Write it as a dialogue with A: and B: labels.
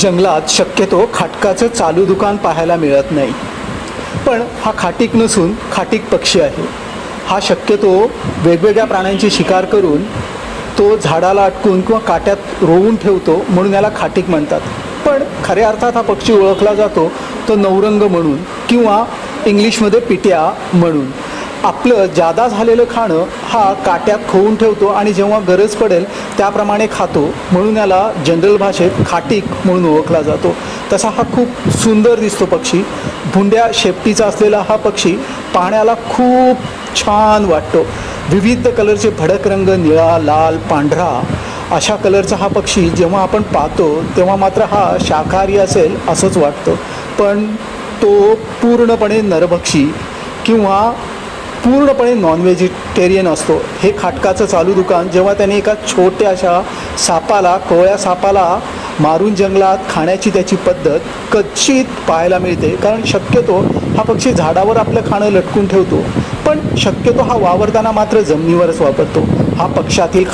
A: जंगलात शक्यतो खाटकाचं चालू दुकान पाहायला मिळत नाही. पण हा खाटीक नसून खाटीक पक्षी आहे. हा शक्यतो वेगवेगळ्या प्राण्यांची शिकार करून तो झाडाला अटकून किंवा काट्यात रोवून ठेवतो म्हणून याला खाटीक म्हणतात. पण खऱ्या अर्थात हा पक्षी ओळखला जातो तो नवरंग म्हणून किंवा इंग्लिशमध्ये पिट्या म्हणून. आपलं जादा झालेलं खाणं हा काट्यात खोवून ठेवतो आणि जेव्हा गरज पडेल त्याप्रमाणे खातो. म्हणून याला जनरल भाषेत खाटीक म्हणून ओळखला जातो. तसा हा खूप सुंदर दिसतो पक्षी. भुंड्या शेपटीचा असलेला हा पक्षी पाण्याला खूप छान वाटतो. विविध कलरचे भडक रंग निळा लाल पांढरा अशा कलरचा हा पक्षी जेव्हा आपण पाहतो तेव्हा मात्र हा शाकाहारी असेल असंच वाटतं. पण तो पूर्णपणे नरभक्षी किंवा पूर्णपणे नॉन व्हेजिटेरियन असतो. हे खाटकाचं चालू दुकान जेव्हा त्याने एका छोट्याशा सापाला कोवळ्या सापाला मारून जंगलात खाण्याची त्याची पद्धत कच्चित पाहायला मिळते. कारण शक्यतो हा पक्षी झाडावर आपलं खाणं लटकून ठेवतो. पण शक्यतो हा वावरताना मात्र जमिनीवरच वापरतो. हा पक्षातील खा